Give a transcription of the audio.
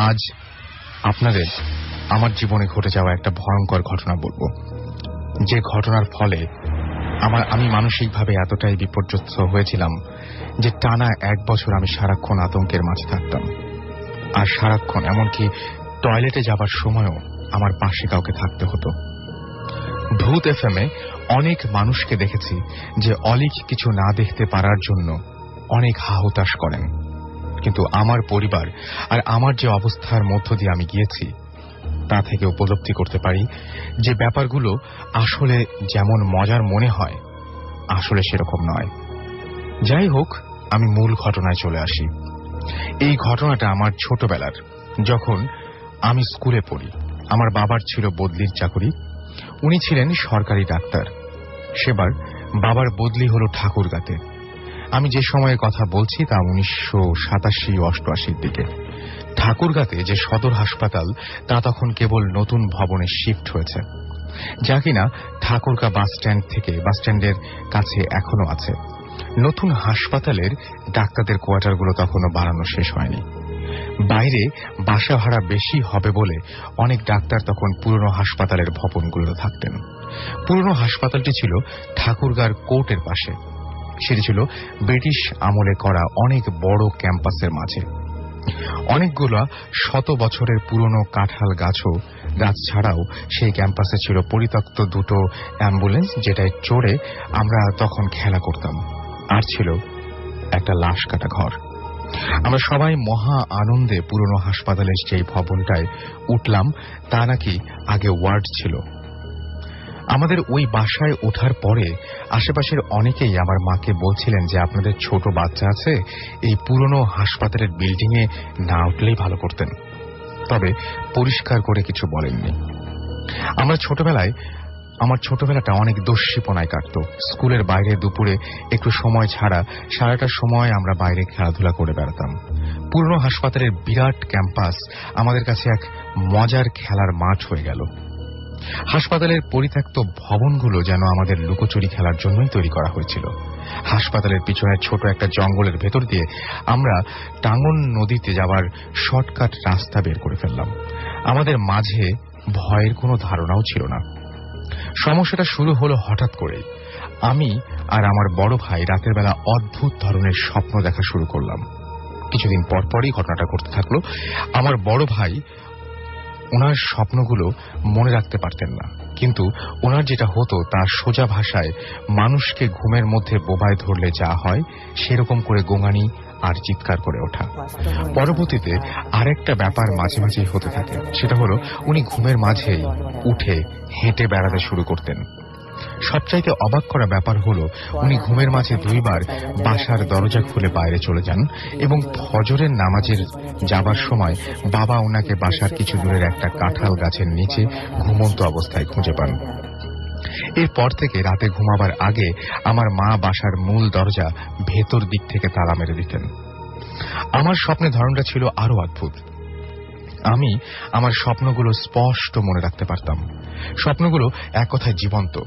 আজ আপনাদের আমার জীবনে ঘটে যাওয়া একটা ভয়ঙ্কর ঘটনা বলব। যে ঘটনার ফলে আমার, আমি মানসিকভাবে এতটাই বিপর্যস্ত হয়েছিলাম যে টানা এক বছর আমি সারাক্ষণ আতঙ্কের মাঝে থাকতাম। আর সারাক্ষণ এমনকি টয়লেটে যাবার সময়ও আমার পাশে কাউকে থাকতে হতো। ভূত এফ এ অনেক মানুষকে দেখেছি যে অলিক কিছু না দেখতে পারার জন্য অনেক হাহতাশ করেন। কিন্তু আমার পরিবার আর আমার যে অবস্থার মধ্য দিয়ে আমি গিয়েছি, তা থেকে উপলব্ধি করতে পারি যে ব্যাপারগুলো আসলে যেমন মজার মনে হয়, আসলে সেরকম নয়। যাই হোক, আমি মূল ঘটনায় চলে আসি। এই ঘটনাটা আমার ছোটবেলার, যখন আমি স্কুলে পড়ি। আমার বাবার ছিল বদলির চাকরি, উনি ছিলেন সরকারি ডাক্তার। সেবার বাবার বদলি হল ঠাকুরগাতে। আমি যে সময়ে কথা বলছি তা উনিশশো সাতাশি অষ্টআশির দিকে। ঠাকুরগাতে যে সদর হাসপাতাল, তা তখন কেবল নতুন ভবনে শিফট হয়েছে। যা কিনা ঠাকুরগা বাস স্ট্যান্ড থেকে বাস স্ট্যান্ডের কাছে এখনও আছে। নতুন হাসপাতালের ডাক্তারদের কোয়ার্টারগুলো তখনও বাড়ানো শেষ হয়নি। বাইরে বাসা ভাড়া বেশি হবে বলে অনেক ডাক্তার তখন পুরনো হাসপাতালের ভবনগুলোতে থাকতেন। পুরনো হাসপাতালটি ছিল ঠাকুরগার কোর্টের পাশে। সেটি ছিল ব্রিটিশ আমলে করা অনেক বড় ক্যাম্পাসের মাঝে। অনেকগুলো শত বছরের পুরনো কাঁঠাল গাছও, গাছ ছাড়াও সেই ক্যাম্পাসে ছিল পরিত্যক্ত দুটো অ্যাম্বুলেন্স যেটায় চড়ে আমরা তখন খেলা করতাম। আর ছিল একটা লাশ কাটা ঘর। আমরা সবাই মহা আনন্দে পুরনো হাসপাতালের সেই ভবনটায় উঠলাম, তা নাকি আগে ওয়ার্ড ছিল। আমাদের ওই বাসায় ওঠার পরে আশেপাশের অনেকেই আমার মাকে বলছিলেন যে আপনাদের ছোট বাচ্চা আছে, এই পুরনো হাসপাতালের বিল্ডিং এ না উঠলেই ভালো করতেন। তবে পরিষ্কার করে কিছু বলেননি। আমরা ছোটবেলায়, আমার ছোটবেলাটা অনেক দস্যিপনায় কাটত। স্কুলের বাইরে দুপুরে একটু সময় ছাড়া সারাটা সময় আমরা বাইরে খেলাধুলা করে বেড়াতাম। পুরনো হাসপাতালের বিরাট ক্যাম্পাস আমাদের কাছে এক মজার খেলার মাঠ হয়ে গেল। হাসপাতালের পরিত্যক্ত ভবনগুলো যেন আমাদের লুকোচুরি খেলার জন্যই তৈরি করা হয়েছিল। হাসপাতালের পিছনের ছোট একটা জঙ্গলের ভেতর দিয়ে আমরা টাঙ্গন নদীতে যাওয়ার শর্টকাট রাস্তা বের করে ফেললাম। আমাদের মাঝে ভয়ের কোনো ধারণাও ছিল না। সমস্যাটা শুরু হলো হঠাৎ করেই। আমি আর আমার বড় ভাই রাতের বেলা অদ্ভুত ধরনের স্বপ্ন দেখা শুরু করলাম। কিছুদিন পর পরই ঘটনাটা ঘটতে থাকল। আমার বড় ভাই ওনার স্বপ্নগুলো মনে রাখতে পারতেন না। কিন্তু ওনার যেটা হতো, তার সোজা ভাষায় মানুষকে ঘুমের মধ্যে বোবায় ধরলে যা হয়, সেরকম করে গোঙানি আর চিৎকার করে ওঠা। পরবর্তীতে আরেকটা ব্যাপার মাঝে মাঝেই হতে থাকে, সেটা হলো উনি ঘুমের মাঝেই উঠে হেঁটে বেড়াতে শুরু করতেন। সবচাইতে অবাক করা ব্যাপার হলো, উনি ঘুমের মাঝে দুইবার বাসার দরজা খুলে বাইরে চলে যান এবং ফজরের নামাজের যাবার সময় বাবা ওনাকে বাসার কিছু দূরের একটা কাঁঠাল গাছের নিচে ঘুমন্ত অবস্থায় খুঁজে পান। এরপর থেকে রাতে ঘুমাবার আগে আমার মা বাসার মূল দরজা ভেতর দিক থেকে তালা মেরে দিতেন। আমার স্বপ্নের ধরনটা ছিল আরও অদ্ভুত। আমি আমার স্বপ্নগুলো স্পষ্ট মনে রাখতে পারতাম। স্বপ্নগুলো এক কথায় জীবন্ত।